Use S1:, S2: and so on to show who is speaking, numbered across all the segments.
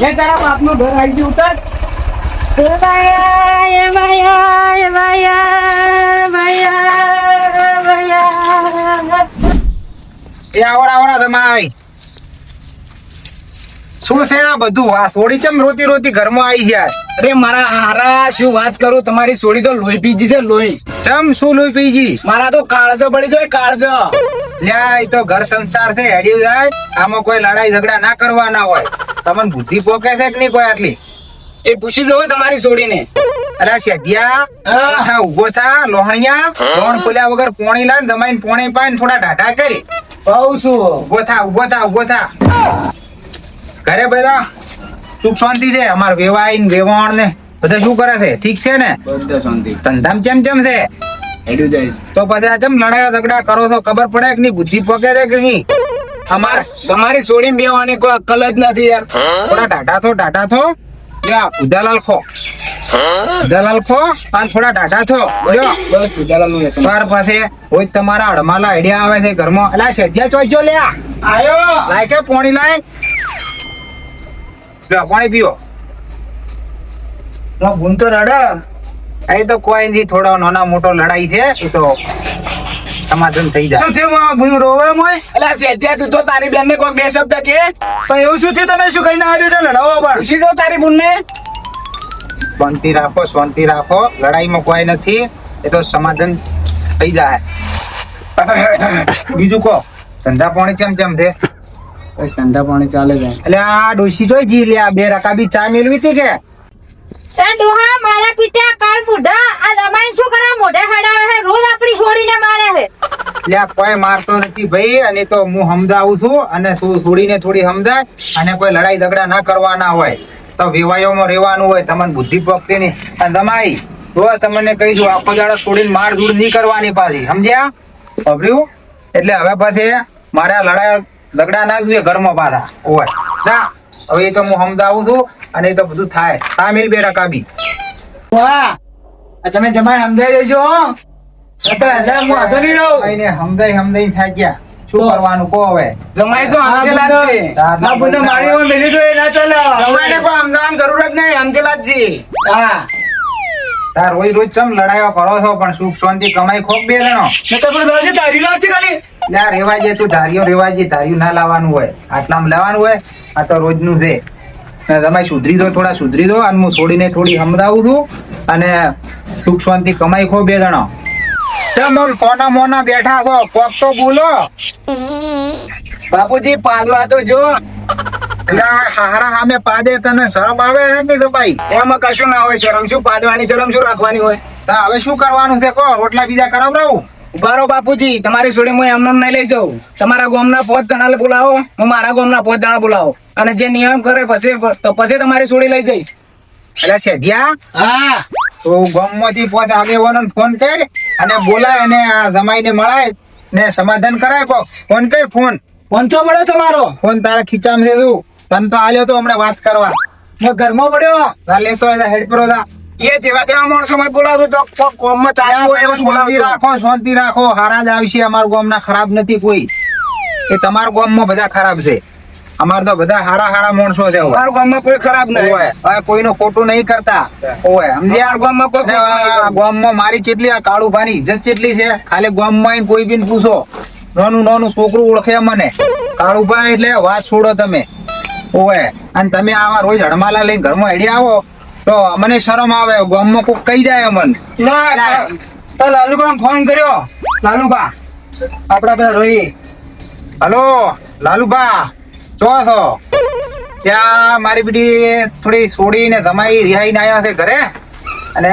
S1: એ તારા બાપનું ઘર આવી ગયું ઉતર.
S2: એ ભાયા એ ભાયા એ ભાયા ભાયા ભાયા
S3: એ આવરા આવરા તમાય. શું છે આ બધું? આ સોડી ચમ રોતી રોતી ઘરમાં આવી ગયા?
S1: અરે મારા હારા શું વાત કરું? તમારી સોડી તો લોહી પીજી છે લોહી.
S3: ચમ શું લોહી પીજી
S1: મારા તો કાળજો પડી જાય કાળજો.
S3: લ્યા એ તો ઘર સંસાર છે હેડ્યું જાય. આમાં કોઈ લડાઈ ઝઘડા ના કરવાના હોય. તમને બુદ્ધિ પોકે છે કે નહીં કોઈ આટલી?
S1: એ પૂછી જોવે તમારી સોડીને
S3: અરે સેધિયા
S1: હા.
S3: ઊભો થા લોહણિયા લોહણ ખોલ્યા વગર પોણી લાન દમાઈને પોણે પાઈને થોડા ઢાઢા કરી.
S1: બહુ શું?
S3: ઊભો થા ઊભો થા ઊભો થા. ઘરે બધા? સુખ શાંતિ છે? અમાર વેવાઈ ને વેવાણ ને બધા શું કરે છે? ઠીક છે ને?
S1: બધા શાંતિ.
S3: ધંધામ ચેમ ચેમ છે? તો પછી આ ચમ લડાયા ઝઘડા કરો છો ખબર પડે કે નહીં? બુદ્ધિ પોકે છે કે નહીં? અમાર
S1: તમારી સોડી બેવાની કોઈ અક્કલ જ નથી યાર.
S3: થોડા ટાટા થો ટાટા થો. લ્યા ઉદાલાલ ખો. ઉદાલાલ ખો અને થોડા ટાટા થો. લ્યો.
S1: બસ ઉદાલાલનું
S3: બાર પાસે. હોય તમારા અડમાલા આઈડિયા આવે છે ઘરમાં. એટલે સજ્જા ચોજો લે
S1: આયો.
S3: લાય કે પોણી લાય. લ્યો પાણી પીઓ.
S1: ભૂન તો રડા
S3: એ તો કોઈ નથી થોડો નાના મોટો લડાઈ છે. એ તો સમાધાન થઈ જાય.
S1: શું થયું મારા ભૂલ રોવે મોય એટલે સેધ્યા તું તો તારી બેન ને કોઈ બે શબ્દ કે. તો એવું શું થયું? તમે શું કહીને આવ્યો છે લડાવો પણ. શું જો તારી બુન ને
S3: શાંતિ રાખો શાંતિ રાખો. લડાઈમાં કોઈ નથી. એ તો સમાધાન થઈ જાય. બીજું કહો. ધંધા પાણી કેમ કેમ છે?
S1: બસ ધંધા પાણી ચાલે જાય
S3: એટલે આ ડોશી જોઈ જી લે આ બે રકાબી ચા મેળવી હતી કે?
S2: એ ડોહા મારા પીઠા કાળ બુઢા આ દમાઈ શું કરા? મોઢે હડાવે છે રોજ આપણી છોડીને મારે છે
S3: એટલે કોઈ મારતો નથી ભાઈ, અને તો હું સમજાવું છું અને તું છોડીને થોડી સમજાય અને કોઈ લડાઈ ઝઘડા ના કરવાના હોય, તો વિવાયોમાં રહેવાનું હોય, તમને બુદ્ધિ પકતી નહીં અને તમારી તો તમને કહી દઉં, આખો દાડો છોડીને માર દૂર નહીં કરવાની પાછી, સમજ્યા? સમજ્યું એટલે હવે પછી મારે લડાઈ ઝઘડા ના જોઈએ ઘરમાં પાછા હોય ના હવે એ તો હું સમજાવું છું અને એ તો બધું થાય. હા મિલ બે રકાબી.
S1: વાહ! તમે જમાઈ સમજાઈ દેજો
S3: શું કરવાનું કહો હવે?
S1: જમાઈ તો છે. ના મારી હોય મેલી તો એ ના ચાલે. જમાઈને કોઈ સમજાવવાની જરૂર જ નહીં સમજેલા હા.
S3: તાર રોજ રોજ ચમ લડાઈઓ કરો છો પણ સુખ શાંતિ કમાઈ ખોક બે જણો.
S1: નહીંતર પેલું દરજી તારી લાવ છે ખાલી.
S3: યાર રેવાજે તું ધાર્યો રેવાજે ધાર્યું ના લાવવાનું હોય. આટલામાં લેવાનું હોય આ તો રોજનું છે. ને તમે સુધરી દો થોડા સુધરી દો અને હું થોડીને થોડી સમજાવું છું. અને સુખ શાંતિ કમાઈ ખો બે જણો. ચમ કોના મોના બેઠા છો કોક તો બોલો.
S1: બાપુજી પાલવા તો જો.
S3: હારા સામે પાદે તને શરમ આવે છે કે ભાઈ?
S1: એમાં કશું ના હોય શરમ શું? પાદવાની શરમ શું રાખવાની હોય?
S3: તા હવે શું કરવાનું છે? કહો રોટલા બીજા કરાવડાવું?
S1: ઊભા રહો બાપુજી તમારી જોડે હું એમને નહીં લઈ જાઉં. તમારા ગામના પોત જણા બોલાવો હું મારા ગામના પોત જણા બોલાવો. અને જે નિયમ કરે પછી પછી તમારી જોડે લઈ જઈશ.
S3: એટલે સેધિયા
S1: હા.
S3: તો ગામમાંથી પોતે આગેવાનો ફોન કર અને બોલાય અને આ જમાઈને મળાય ને સમાધાન કરાય કો ફોન કર ફોન
S1: પંચો મળ્યો તમારો.
S3: ફોન તારા ખીચામાં છે તું. તને તો આલ્યો તો હમણાં વાત કરવા.
S1: મેં ઘરમાં પડ્યો?
S3: તાલે તો હેડ પ્રો તા
S1: એ જેવા તેવા માણસો મેં બોલાવતો તો કોકમાં ચાલ્યો
S3: શાંતિ રાખો શાંતિ રાખો. હારા જ આવશે. અમારા ગામના ખરાબ નથી કોઈ. એ તમારા ગામમાં બધા ખરાબ છે. અમાર તો બધા હારા હારા માણસો છે.
S1: અમારા ગામમાં કોઈ ખરાબ નહીં.
S3: હોય હવે કોઈનું ખોટું નહીં કરતા. ઓય સમજ્યા?
S1: ગામમાં કોઈ
S3: ગામમાં મારી ચેટલી આ કાળુભાની ઇજ્જત ચેટલી છે? ખાલી ગામમાં કોઈ બી પૂછો. નાનું નાનું છોકરું ઓળખે મને. કાળુભાઈ એટલે વાત છોડો તમે. ઓય અને તમે આવા રોજ હડમાલા લઈને ઘરમાં હેડી આવો તો મને શરમ આવે ગામમાં કોઈ કહી જાય અમને.
S1: ના. લાલુબા ફોન કર્યો. લાલુબા આપડા પેલા રોહી
S3: હલો લાલુભા. છો? ત્યાં મારી બીડી થોડી છોડીને ધમાઈ રિહાઈને આવ્યા છે ઘરે. અને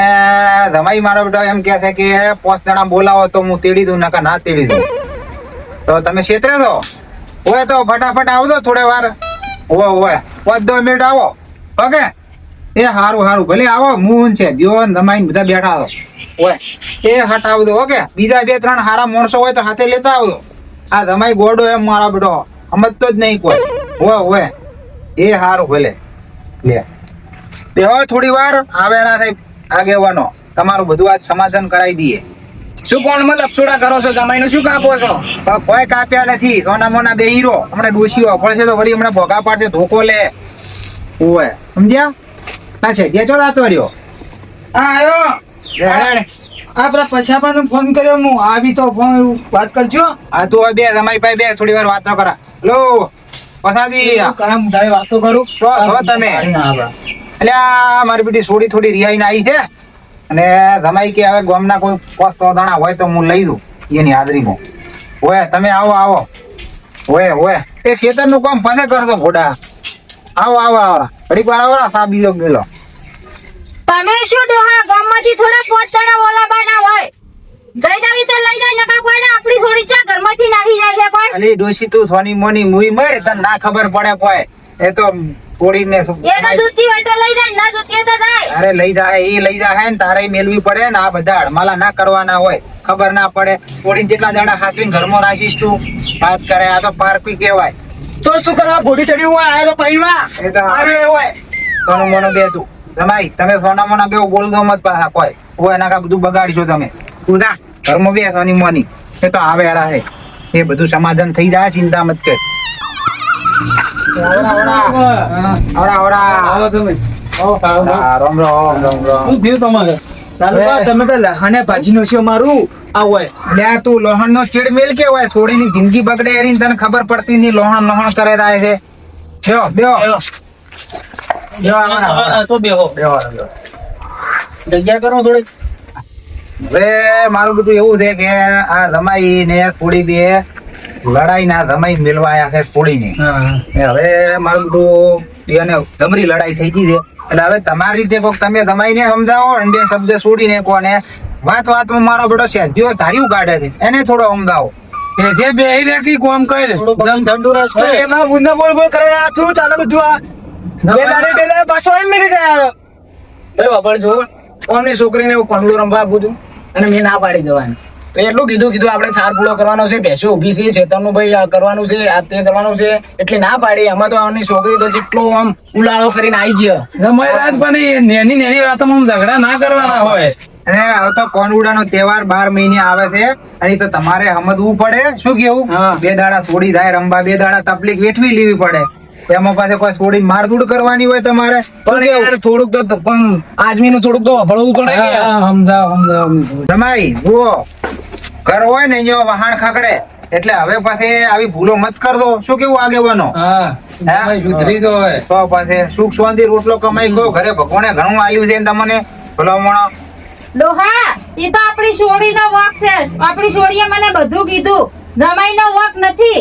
S3: જમાઈ મારો બેટો એમ કહે છે કે પાંચ જણા બોલાવો તો હું તેડી દઉં નકા ના તેડી દઉં. તો તમે છેતરે છો? હોય તો ફટાફટ આવજો થોડે વાર. ઓવે ઓવે. પાંચ દસ મિનિટ આવો. ઓકે? એ સારું સારું ભલે આવો, મૂન છે. જીવન ને બધા બેઠા છો. ઓય એ હટ આવજો, ઓકે? બીજા બે, ત્રણ સારા માણસો હોય તો હાથે લેતા આવજો. આ જમાઈ ગોડો એમ મારા બેટો. સમજતો જ નહીં કોઈ. હોય હોય એ સારું ભલે. લે. બેહો થોડી વાર આવે ના થાય આગેવાનો. તમારું બધું આજ સમાધાન કરાવી દઈએ.
S1: શું કોણમાં લપસોડા કરો છો? જમાઈને શું કાપો છો?
S3: કોઈ કાપ્યા નથી. સોના મોના બે હીરો. હમણાં ડોશીઓ પડશે તો વળી હમણાં ભોગા પાડશે ધોકો લે. ઓય સમજ્યા? પાછે છે. જે ચો દાતો રહ્યો
S1: હા આયો.
S3: લે, લે, લે.
S1: આ પછાપાનો ફોન કર્યો હું આવી તો ફોન વાત કરજો.
S3: આ તું બે તમારી પાસે બે. થોડી વાર વાત ન કરા. લો. પસાદી
S1: કામ તારી વાતો કરું.
S3: તો તો તમે. એટલે આ મારી બેટી થોડી થોડી રિહાઈ આવી છે. અને ધમાઈ કે હવે ગામના કોઈ પોસ્ટ દાણા હોય તો હું લઈ દઉં એની હાજરીમાં. હોય તમે આવો આવો. હોય હોય એ ખેતરનું કામ પાસે કરતો ઘોડા આવો આવો આવો. ઘડીક વાર આવો સા બીજો ગેલો
S2: તમે શું ડોહા? ગામમાંથી થોડા પોચ જણા ઓલા બાના હોય. જઈ જાવી તો લઈ જાય નકા કોઈ ને આપણી થોડી ચા ઘરમાંથી નાખી જાય છે કોઈ?
S3: અલી ડોશી તું સોની મોની મુઈ મળે તને ના ખબર પડે કોઈ. એ તો તોડીને
S2: એને દૂધતી હોય તો લઈ જાય ના દૂધતી તો જાય.
S3: અરે લઈ જાય એ લઈ જાય ને તારે મેળવી પડે ને આ બધા હડમાલા ના કરવાના હોય. ખબર ના પડે. થોડી જેટલા દાડા હાચવીને ઘરમાં રાખીશ તું. વાત કરે આ તો પાર્કી કહેવાય.
S1: તો શું કરવા ઘોડી ચડ્યું હોય આયો તો પૈણવા?
S3: એ તો
S1: અરે હોય.
S3: સોનું મોનું બે તું. જમાઈ તમે સોના મોના બે બોલ દો મત પાછા કોઈ. હોય એના કા બધું બગાડશો તમે. તું જા. ઘરમાં બે સોની મોની એ તો આવે હેરા છે. એ બધું સમાધાન થઈ જાય ચિંતા મત કર. જિંદગી બગડે તને ખબર પડતી નહીં લોહણ લોહણ કરે થાય છે.
S1: જગ્યા કરો થોડી
S3: હવે મારું બધું એવું છે કે આ રમાઈ ને થોડી બે લડાઈ ના રમાઈ મેળવાયા છે થોડી ની હવે મારું બધું એને જમરી લડાઈ થઈ ગઈ છે. એટલે હવે તમારી રીતે કોક તમે રમાઈને સમજાવો અને બે શબ્દ છોડીને કોને. વાત વાતમાં મારો બેટો છે જો ધાર્યું કાઢે છે. એને થોડો સમજાવો.
S4: જે બે રાખી કોમ કરે
S1: ઠંડુ રસ એમાં બુંદા બોલ બોલ કરે. આ શું ચાલે બધું આ? બે દાડે બે દાડે પાછો એમ મેરી ગયા એ વાપર જો ઓમની છોકરીને એવું પંગલું રમવા આપું અને મેં ના પાડી જવાની. તો એટલું કીધું કીધું આપણે સાર પૂળો કરવાનો છે ભેંસો ઊભી છે છેતરનું ભાઈ કરવાનું છે આ તે કરવાનું છે. એટલે ના પાડી. આમાં તો આની છોકરી તો જેટલો આમ ઉલાળો કરીને આવી ગયો.
S4: રમાઈ રાત પણ નેની નેની વાતોમાં ઝઘડા ના કરવાના હોય.
S3: અને હવે તો કોનઉડાનો તહેવાર બાર મહિને આવે છે અને તો તમારે સમજવું પડે. શું કેવું?
S1: હા.
S3: બે દાડા છોડી થાય રમવા બે દાડા તકલીફ વેઠવી લેવી પડે. એમાં પાસે કોઈ છોડી મારધૂડ કરવાની હોય તમારે?
S1: પણ યાર થોડુંક તો પણ આદમીનું થોડુંક તો વભળવું પડે કે
S4: સમજાવ સમજાવ
S3: રમાઈ જુઓ. ઘર હોય ને જો વહાણ ખાકડે એટલે હવે પાસે આવી ભૂલો મત કરજો. શું કેવું આગેવાનો?
S4: હા
S3: હા?
S4: સુધરી તો હોય.
S3: તો પાસે સુખ શાંતિ રોટલો કમાઈ ગયો. ઘરે ભગવાને ઘણું આલ્યું છે તમને? તમને ભલામણો
S2: ડોહા એ તો આપણી સોડીનો વોક છે. આપણી સોડીએ મને બધું કીધું. દમાઈનો વોક નથી.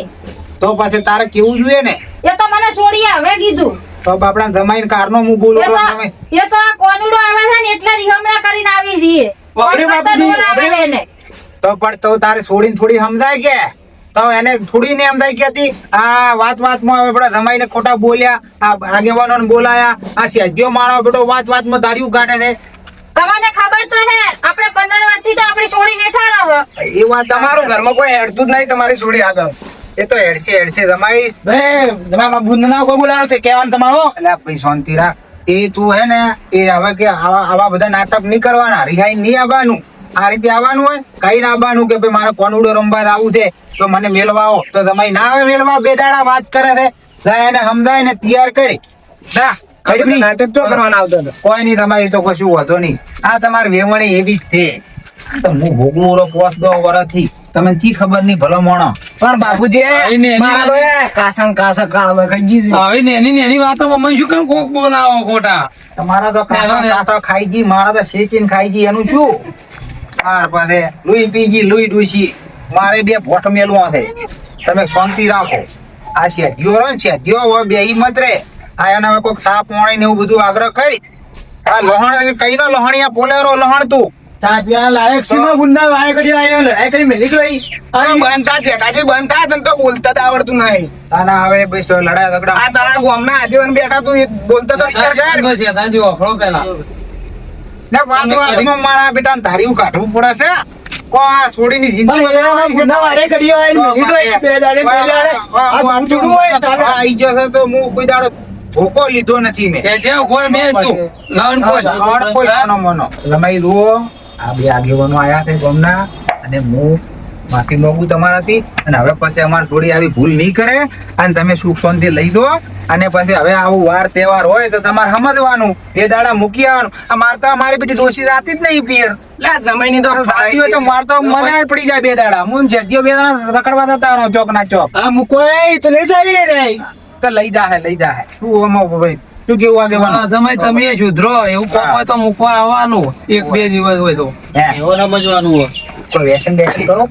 S3: તો પાસે તારે કેવું જોઈએ ને?
S2: એ તો મને હવે કીધું?
S3: તો બાપડા જમાઈન કારનો હું બોલું
S2: એ તો આ કોનુડો આવે છે ને એટલે રીહમણા કરીને આવી રીએ. દોર.
S3: તો પણ તો તારે છોડીને થોડી સમજાય કે? તો એને થોડી ને સમજાય કે હતી આ વાત વાતમાં હવે બધા જમાઈને ખોટા બોલ્યા આ આગેવાનોને બોલાયા આ સેજ્યો મારો બેટો વાત વાતમાં તાર્યું કાઢે છે.
S2: તમને ખબર તો હે આપણે પંદર વર્ષથી તો આપણે છોડી બેઠા રહો.
S3: એ વાત
S1: તમારું ઘરમાં કોઈ હેડતું જ નહીં તમારી છોડી આગળ.
S3: એ તો હેડશે હેડશે. તમારી
S1: બે તમારા બુંદના કોઈ બોલાવો છે? કહેવાનું તમારો.
S3: એટલે આપણી શાંતિ રાખ. એ તું હે ને એ હવે કે આવા આવા બધા નાટક નહીં કરવાના. રિહાઈ નહીં આવવાનું. આ રીતે આવવાનું હોય કઈ ના આવવાનું કે ભાઈ મારે કોનુડો રમવા આવું છે? તો મને મેળવા આવો તો તમે ના આવે મેળવા બે દાડા વાત કરે છે. એને સમજાય ને તૈયાર કરી. ના
S1: નાટક તો કરવાના આવતો હતો.
S3: કોઈ નહીં તમારી તો કશું હોતો નહીં. આ તમારે વેવણી એવી જ છે. તો હું ભોગવું પોસ દો વરસથી. તમે ચી ખબર નહીં ભલો મોણો?
S1: પણ બાપુજી મારા તો કાસણ કાસણ કાળમાં ખાઈ ગઈ છે.
S4: આવી નેની નેની વાતોમાં મને શું કેમ કોક બોલાવો ખોટા?
S3: તમારા તો કાકા કાકા ખાઈ ગઈ મારા તો શેચીન ખાઈ ગઈ એનું શું? માર પાસે લુઈ પી ગઈ લુઈ ડૂસી. મારે બે ભોટ મેલવા છે. તમે શાંતિ રાખો. આ શેધ્યો છે શેધ્યો હવે બે હિંમત રે આ એના હવે કોઈક સાપ મોણી ને એવું બધું આગ્રહ કરી. આ લોહણ કઈ નો લોહણિયા પોલેરો લોહણ તું.
S1: ચા લાયક છે માં વાય કરી આયો લડાઈ કરી મેલી જોઈ અરે બનતા છે કાજી બનતા તને તો બોલતા જ આવડતું નહીં.
S3: તાના હવે બસ લડાઈ ઝઘડા.
S1: આ તારા ગામના આજીવન બેઠા તું બોલતા તો વિચાર કર.
S4: બસ યથાજી ઓફળો પેલા.
S3: ને વાત વાતમાં મારા બેટા ધારી કાઢવું પડે છે. કો આ છોડીની જિંદગી
S1: પણ એનામાં બુંદા વારે કરી મેલી બે દાડે બે દાડે આ ભૂતડું હોય ચાલે
S3: આઈ ગયો છે તો હું કોઈ દાડો ધોકો લીધો નથી મેં.
S4: કે જે તું લવણ કોઈ
S3: લણ કોઈ નાનો લમાઈ જુઓ, આ બે આગેવાનો આયા છે ગામના અને હું માફી માંગુ તમારાથી અને હવે પછી અમારે થોડી આવી ભૂલ નહીં કરે અને તમે સુખ શાંતિ લઈ દો અને પછી હવે આવું વાર તહેવાર હોય તો તમારે સમજવાનું એ દાડા મૂકી આવવાનું. આ મારતા મારી બેટી ડોસી જાતી જ નહીં પિયર.
S1: સમય જમાઈની તો
S3: સાચી હોય તો મારતો મને જ પડી જાય બે દાડા. હું જદ્યો બે દાડા રખડવા જતા ચોક ના ચોક.
S1: હા મૂકો તો લઈ જાય રે.
S3: તો લઈ જાહે લઈ જાહે. શું આમાં ભાઈ શું કેવું આગેવાનું
S4: તમે તમે સુધરો એવું કોમ હોય તો મૂકવા આવવાનું. એક બે દિવસ હોય તો.
S5: એવો સમજવાનું હોય.
S3: કોઈ વ્યસન બેસન કરો.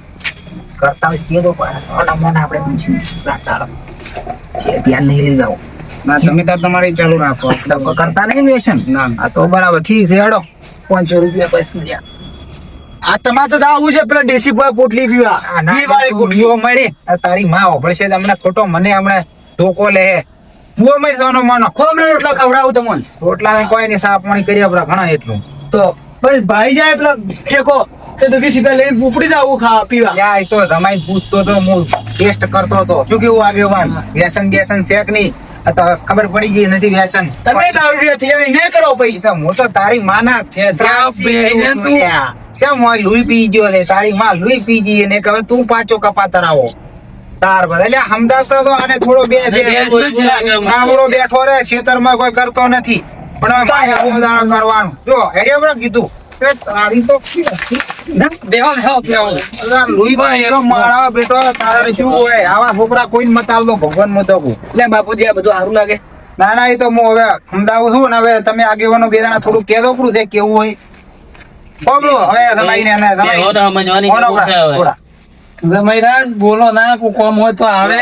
S3: કરતા હોય તે તો પાછા આપણે પૂછી રાખતા ધ્યાન નહીં લઈ જાઓ
S1: ના તમે તાર તમારે ચાલુ રાખો.
S3: ડબ્બા કરતા નહીં વ્યસન
S1: ના.
S3: આ તો બરાબર ઠીક છે હેડો. પાંચસો રૂપિયા પૈસા.
S1: આ તમારે તો આવું છે પેલા દેશી બોય પોટલી પીવા વાળી પોટલી.
S3: ભૂવો મરે આ તારી માં ઓપરેશન હમણાં ખોટો મને હમણાં ધોકો લે હે ભૂવો સોનો માનો.
S1: ખોમનો રોટલો ખવડાવું તમને.
S3: રોટલા કોઈ નહીં સાફ પાણી કરી આપડા ઘણા એટલું.
S1: તો પછી ભાઈ જાય પેલા તે તો વીસ રૂપિયા લઈને ઉપડી જાવ ખાવા પીવા.
S3: યા એ તો જમાઈ પૂછતો તો હું ટેસ્ટ કરતો હતો. શું કેવું આગેવાન વ્યસન વ્યસન શેક નહીં? તો ખબર પડી ગઈ નથી વ્યસન.
S1: તમે દારૂડિયા થઈ જાય ને કરો પછી
S3: તો હું તો તારી માના
S4: છે,
S3: કેમ હોય લુઈ પી ગયો છે? તારી માં લુઈ પી ગઈ ને હવે તું પાછો કપાતર તરાવો તાર બધા એટલે સમજાવતો તો આને થોડો બે બે
S5: અને બેસતો જ લાગે મને.
S3: નાવડો બેઠો રે ખેતરમાં કોઈ કરતો નથી. પણ આવું દાડો કરવાનું. જો હેડિયો બરો કીધું. તારી તો
S4: બેહો બેહો બેહો.
S3: અલા, લુઈ પી ગયો મારા બેટો તારે શું હોય? આવા છોકરા કોઈ મતાલ દો ભગવાન
S1: એટલે બાપુજી આ બધું સારું લાગે.
S3: ના ના એ તો હું હવે સમજાવું છું ને હવે તમે આગેવાનો બે દાણા થોડું કહેતો પૂરું છે કેવું હોય. બોલો હવે
S5: ભાઈ સમજવાની
S4: જમાઈરાજ બોલો ના કોઈ કોમ હોય તો આવે.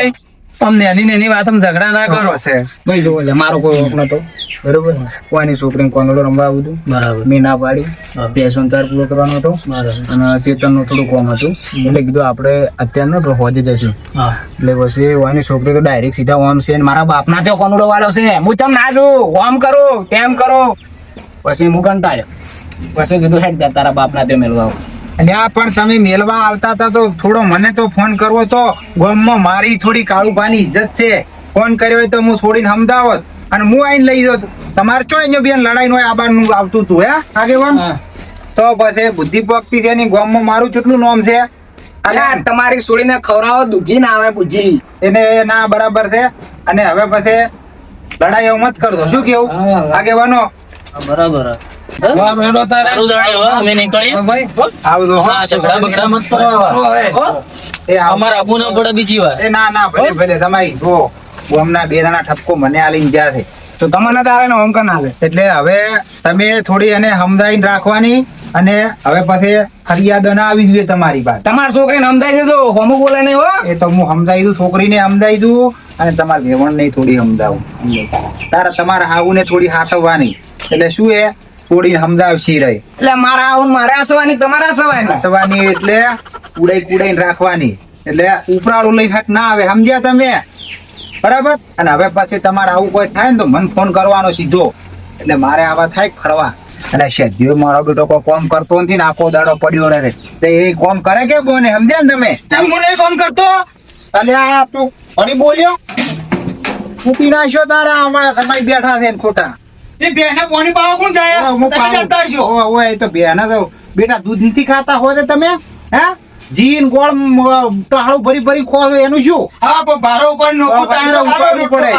S4: આમ નેની નેની વાત ઝઘડા ના કરો.
S3: છે
S1: ભાઈ જોવો એટલે મારો કોઈ હક નતો. બરોબર? કોની છોકરીને કોનડો રમવા આવું હતું
S5: બરાબર.
S1: મેં ના પાડી. પેશન ચાર પૂરો કરવાનો હતો. અને ચેતનનું થોડું કોમ હતું. એટલે કીધું આપણે અત્યારે ન હોજે જશું એટલે પછી ઓની છોકરી તો ડાયરેક્ટ સીધા ઓમ છે ને મારા બાપના ત્યાં કોનડો વાળો છે. હું તમ ના જુ? ઓમ કરો તેમ કરો. પછી હું કંટાળ્યો. પછી કીધું હેડ જા તારા બાપના ત્યાં મેળવા આવું.
S3: અલ્યા પણ તમે મેલવા આવતા હતા તો થોડો મને તો ફોન કરવો તો ગામમાં મારી થોડી કાળુભાની ઇજ્જત છે. ફોન કર્યો હોય તો હું છોડીને સમજાવત અને હું આઈને લઈ જતો. તમારે ચો અહીંયા બેન લડાઈ નો આબાનું આવતું હતું હે આગેવાન. તો પછી બુદ્ધિ પગતી છે ની ગામમાં મારું કેટલું નામ છે?
S1: અલ્યા તમારી છોડીને ખવડાવો દૂધી ના આવે બુજી
S3: એને ના બરાબર છે. અને હવે પછી લડાઈ એવું મત કરતો શું કેવું. આગેવાનો?
S5: બરાબર.
S4: વાહ, બેડો તારે?
S5: હો, અમે નીકળીએ.
S4: ભાઈ.
S3: આવજો હો.
S5: હા ઝઘડા બગડા મત કરો હો?
S3: એ. આવ.
S5: આબુ ના પડે બીજી વાર.
S3: એ ના ના ભલે ભલે તમારી જો ગામના બે જણા ઠપકો મને આલીને ગયા છે.
S1: તો તમને તો ને ઓમ આવે.
S3: એટલે હવે તમે થોડી એને સમજાઈને રાખવાની અને હવે પછી ફરિયાદ ના આવી જોઈએ તમારી પાસે.
S1: તમારી છોકરીને સમજાય છે તો હોમું બોલે નહીં હો.
S3: એ તો હું સમજાવી દઉં છોકરીને સમજાવી દઉં અને તમારા વેવણને થોડી સમજાવું તારા તમારા હાવુને થોડી હાથવવાની. એટલે શું એ થોડી સમજાવશી રહી
S1: એટલે મારા આવું મારે હસવાની તમારે હસવાની?
S3: હસવાની એટલે ઉડાઈ કુડાઈ રાખવાની. એટલે ઉપરાળું લઈ હટ ના આવે સમજ્યા તમે? બરાબર? અને હવે પછી તમારે આવું કોઈ થાય ને તો મને ફોન કરવાનો સીધો. એટલે મારે આવા થાય ફરવા. અને શેદ્યો મારો બેટો કોઈ કોમ કરતો નથી ને આખો દાડો પડ્યો રહે. તો એ કોમ કરે કે બોને સમજ્યા ને તમે?
S1: ચમ મને કોમ ફોન કરતો?
S3: અને આ તું ફરી બોલ્યો? ફૂટી નાખ્યો તારા અમારા સમય બેઠા છે ખોટા.
S1: એ બેને કોની પાવા કોણ જાય?
S3: હું
S1: જતા હશો.
S3: ઓવે, ઓવે, તો બેના તો બેટા દૂધ નથી ખાતા હોય તો તમે હે? જીન ગોળ તાળું ભરી ભરી ખો એનું શું?
S1: હા પણ ભારો ઉપર નોખું
S3: તો
S1: તારે
S3: ઉપાડવું પડે?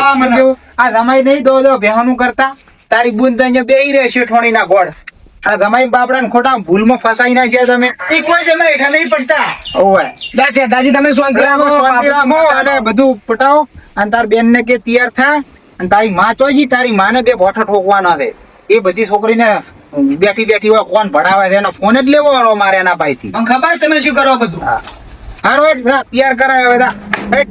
S3: આ રમાઈ નહીં દો દો બેહાનું કરતા. તારી બુંદ અહીંયા બેહી રહે શેઠવાણી ના ગોળ. આ તમારી બાપડા ખોટા ભૂલમાં ફસાઈ ના છે તમે.
S1: એ કોઈ તમે હેઠા નહીં પડતા.
S3: ઓવે.
S1: દાસ દાદી તમે શાંતિ રાખો
S3: શાંતિ રાખો. અને બધું પટાવો. અને તાર બેન ને કે તૈયાર થા. અને તારી માં ચોજી તારી માને બે ભોઠા ઠોકવાના છે. એ બધી છોકરીને બેઠી બેઠી હોય કોણ ભણાવે છે? એનો ફોન જ લેવો વાળો મારે એના ભાઈથી.
S1: મને ખબર તમે શું કરો બધું?
S3: હારો તૈયાર કરાય હવે.